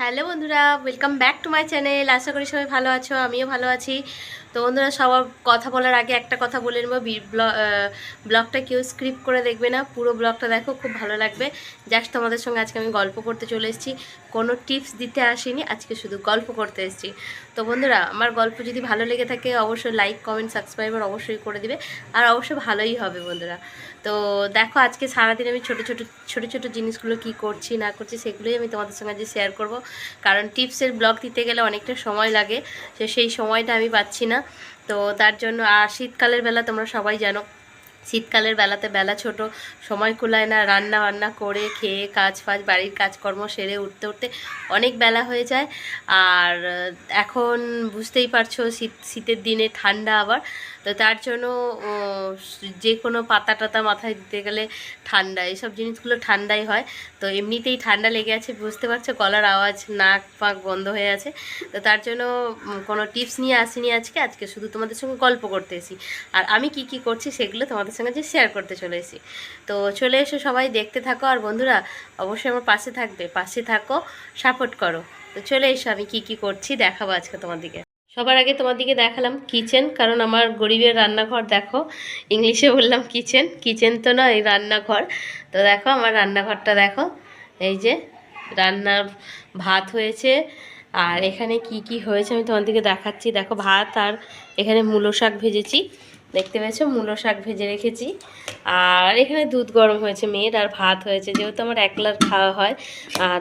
Hello বন্ধুরা welcome back to my channel আশা করি সবাই ভালো আছো, আমিও ভালো আছি। তো বন্ধুরা, সবার কথা বলার আগে একটা কথা বলে নেব। ব্লগটা কেউ স্ক্রিপ্ট করে দেখবে না, পুরো ব্লগটা দেখো, খুব ভালো লাগবে। জাস্ট তোমাদের সঙ্গে আজকে আমি গল্প করতে চলে এসেছি। কোনো টিপস দিতে আসিনি, আজকে শুধু গল্প করতে এসেছি। তো বন্ধুরা, আমার গল্প যদি ভালো লেগে থাকে, অবশ্যই লাইক কমেন্ট সাবস্ক্রাইবার অবশ্যই করে দিবে। আর অবশ্যই ভালোই হবে বন্ধুরা। তো দেখো, আজকে সারাদিন আমি ছোট ছোট ছোট ছোট জিনিসগুলো কি করছি, না করছি, সেগুলোই আমি তোমাদের সঙ্গে আজকে শেয়ার করব। কারণ টিপসের ব্লগ দিতে গেলে অনেকটা সময় লাগে সেই সময়টা আমি পাচ্ছি না। তো তার জন্য, আর শীতকালের বেলা তোমরা সবাই জানো শীতকালের বেলাতে বেলা ছোট, সময় কুলায় না, রান্না বান্না করে খেয়ে কাজ ফাজ, বাড়ির কাজকর্ম সেরে উঠতে উঠতে অনেক বেলা হয়ে যায়। আর এখন বুঝতেই পারছ শীত, শীতের দিনে ঠান্ডা আবার, তো তার জন্য যে কোনো পাতা টাতা মাথায় দিতে গেলে ঠান্ডা এইসব জিনিসগুলো ঠান্ডাই হয়। তো এমনিতেই ঠান্ডা লেগে আছে, বুঝতে পারছ? গলার আওয়াজ, নাক, পাক বন্ধ হয়ে আছে। তো তার জন্য কোনো টিপস নিয়ে আসিনি আজকে আজকে শুধু তোমাদের সঙ্গে গল্প করতে এসি আর আমি কি কি করছি সেগুলো তোমাদের সঙ্গে যে শেয়ার করতে চলে এসি তো চলে এসো সবাই, দেখতে থাকো। আর বন্ধুরা, অবশ্যই আমার পাশে থাকবে। পাশে থাকো সাপোর্ট করো। তো চলে এসো, আমি কি কি করছি দেখাবো আজকে তোমাদেরকে। সবার আগে তোমার দিকে দেখালাম কিচেন কারণ আমার গরিবের রান্নাঘর, দেখো ইংলিশে বললাম কিচেন কিচেন তো নয়, রান্নাঘর। তো দেখো, আমার রান্নাঘরটা দেখো, এই যে রান্নার ভাত হয়েছে। আর এখানে কি কি হয়েছে আমি তোমাদেরকে দেখাচ্ছি। দেখো, ভাত আর এখানে মূলো শাক ভেজেছি। দেখতে পেয়েছ? মূলো শাক ভেজে রেখেছি। আর এখানে দুধ গরম হয়েছে, মেয়ের, আর ভাত হয়েছে। যেহেতু আমার একলার খাওয়া হয়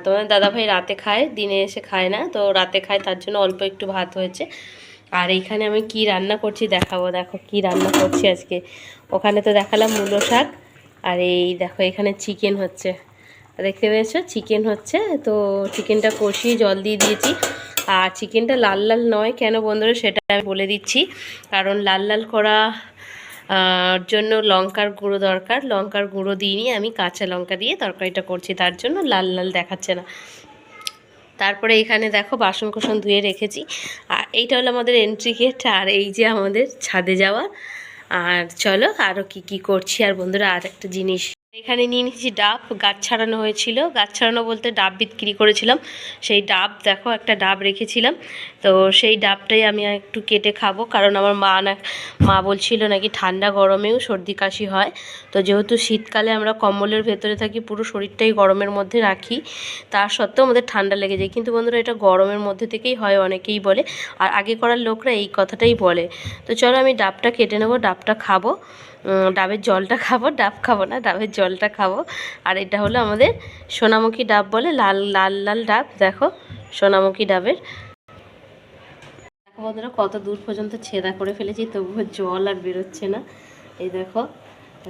তোমার দাদাভাই রাতে খায়, দিনে এসে খায় না, তো রাতে খায়, তার জন্য অল্প একটু ভাত হয়েছে। আর এইখানে আমি কি রান্না করছি দেখাবো, দেখো কি রান্না করছি আজকে। ওখানে তো দেখালাম মূলো শাক, আর এই দেখো এখানে চিকেন হচ্ছে। দেখতে পেয়েছ? চিকেন হচ্ছে, তো চিকেনটা কষিয়ে জল দিয়ে দিয়েছি। আর চিকেনটা লাল লাল নয় কেন বন্ধুরা সেটা আমি বলে দিচ্ছি। কারণ লাল লাল করা জন্য লঙ্কার গুঁড়ো দরকার। লঙ্কার গুঁড়ো দিইনি, আমি কাঁচা লঙ্কা দিয়ে তরকারিটা করছি, তার জন্য লাল লাল দেখাচ্ছে না। তারপরে এখানে দেখো বাসন কোসন ধুয়ে রেখেছি। আর এইটা হলো আমাদের এন্ট্রি গেট আর এই যে আমাদের ছাদে যাওয়া। আর চলো আরও কি কি করছি। আর বন্ধুরা আর একটা জিনিস এখানে নিয়ে নিয়েছি ডাব, গাছ ছাড়ানো হয়েছিল। গাছ ছাড়ানো বলতে ডাব বিক্রি করেছিলাম। সেই ডাব দেখো, একটা ডাব রেখেছিলাম। তো সেই ডাবটাই আমি একটু কেটে খাব। কারণ আমার মা না, মা বলছিল নাকি ঠান্ডা গরমেও সর্দি কাশি হয়। তো যেহেতু শীতকালে আমরা কম্বলের ভেতরে থাকি, পুরো শরীরটাই গরমের মধ্যে রাখি। তার সত্ত্বেও আমাদের ঠান্ডা লেগে যায়। কিন্তু বন্ধুরা, এটা গরমের মধ্যে থেকেই হয়, অনেকেই বলে। আর আগে করার লোকরা এই কথাটাই বলে। তো চলো আমি ডাবটা কেটে নেব, ডাবটা খাব। ডাবের জলটা খাব, ডাব খাব না, ডাবের জলটা খাব। আর এটা হলো আমাদের সোনামুখী ডাব বলে, লাল লাল লাল ডাব। দেখো, সোনামুখী ডাবের বন্ধুরা, কত দূর পর্যন্ত ছেদা করে ফেলেছি, তবুও জল আর বেরোচ্ছে না। এই দেখো,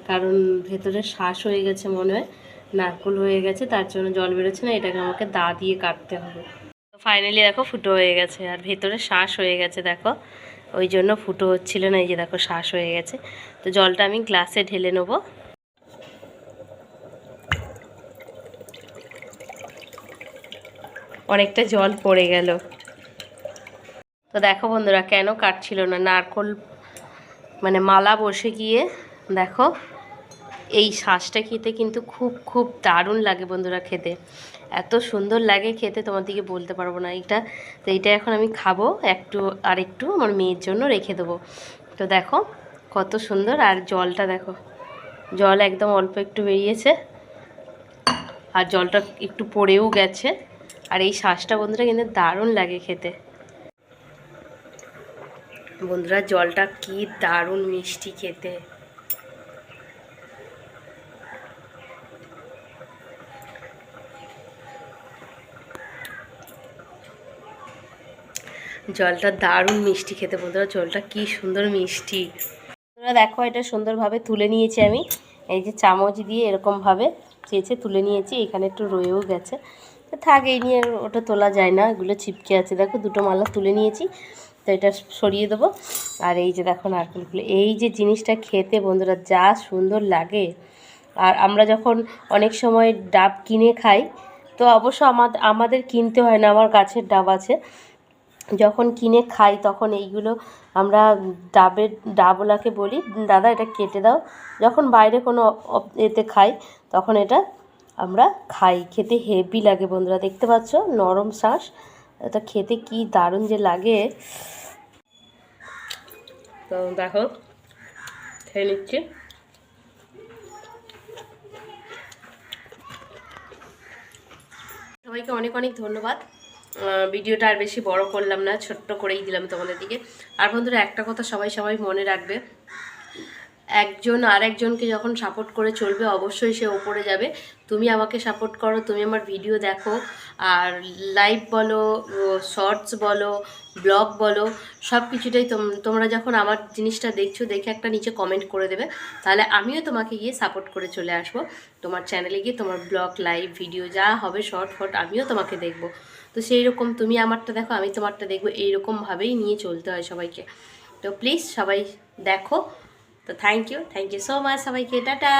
কারণ ভেতরে শ্বাস হয়ে গেছে মনে হয়, নারকোল হয়ে গেছে, তার জন্য জল বেরোচ্ছে না, এটাকে আমাকে দা দিয়ে কাটতে হবে। ফাইনালি দেখো, ফুটো হয়ে গেছে, আর ভেতরে শ্বাস হয়ে গেছে, দেখো। ওই জন্য ফুটো হচ্ছিল না, এই যে দেখো, শ্বাস হয়ে গেছে। তো জলটা আমি গ্লাসে ঢেলে নেব। অনেকটা জল পড়ে গেল। তো দেখো বন্ধুরা, কেন কাটছিল না? নারকোল মানে মালা বসে গিয়ে, দেখো, এই শাঁসটা খেতে কিন্তু খুব খুব দারুণ লাগে বন্ধুরা খেতে। এত সুন্দর লাগে খেতে তোমার দিকে বলতে পারব না এইটা। তো এইটা এখন আমি খাব, একটু আর একটু আমার মেয়ের জন্য রেখে দেবো। তো দেখো, কত সুন্দর, আর জলটা দেখো, জল একদম অল্প একটু বেরিয়েছে। আর জলটা একটু পড়েও গেছে। আর এই শাঁসটা বন্ধুরা কিন্তু দারুণ লাগে খেতে। বন্ধুরা, জলটা কি দারুণ মিষ্টি খেতে। জলটা দারুণ মিষ্টি খেতে বন্ধুরা, জলটা কি সুন্দর মিষ্টি। বন্ধুরা, দেখো এটা সুন্দরভাবে তুলে নিয়েছি আমি। এই যে চামচ দিয়ে এরকমভাবে চেয়েছে তুলে নিয়েছি, এখানে একটু রয়েও গেছে। থাক, এই নিয়ে ওটা তোলা যায় না, এগুলো ছিপকে আছে। দেখো, দুটো মালা তুলে নিয়েছি। তো এটা সরিয়ে দেবো। আর এই যে দেখো নারকেলগুলো এই যে জিনিসটা খেতে বন্ধুরা যা সুন্দর লাগে। আর আমরা যখন অনেক সময় ডাব কিনে খাই, তো অবশ্য আমাদের আমাদের কিনতে হয় না, আমার গাছের ডাব আছে। যখন কিনে খাই, তখন এইগুলো আমরা ডাবের ডাবওয়ালাকে বলি, দাদা, এটা কেটে দাও। যখন বাইরে কোনো এতে খাই, তখন এটা আমরা খাই। খেতে হেভি লাগে বন্ধুরা, দেখতে পাচ্ছ? নরম শ্বাস। এটা খেতে কি দারুণ যে লাগে। তো দেখো, খেয়ে নিচ্ছি। সবাইকে অনেক অনেক ধন্যবাদ। ভিডিওটা আর বেশি বড় করলাম না, ছোট্ট করেই দিলাম তোমাদের দিকে। আর বন্ধুরা, একটা কথা সবাই সবাই মনে রাখবে। একজন আর একজনকে যখন সাপোর্ট করে চলবে, অবশ্যই সে ওপরে যাবে। তুমি আমাকে সাপোর্ট করো, তুমি আমার ভিডিও দেখো, আর লাইভ বলো শর্টস বলো ব্লগ বলো সব কিছুটাই তোম- তোমরা যখন আমার জিনিসটা দেখছ, দেখে একটা নিচে কমেন্ট করে দেবে। তাহলে আমিও তোমাকে গিয়ে সাপোর্ট করে চলে আসব। তোমার চ্যানেলে গিয়ে তোমার ব্লগ লাইভ ভিডিও যা হবে শর্ট ফট আমিও তোমাকে দেখব। তো সেই রকম তুমি আমারটা দেখো, আমি তোমারটা দেখব। এইরকমভাবেই নিয়ে চলতে হয় সবাইকে। তো প্লিজ সবাই দেখো। তো thank you thank you so much সবাইকে টাটা!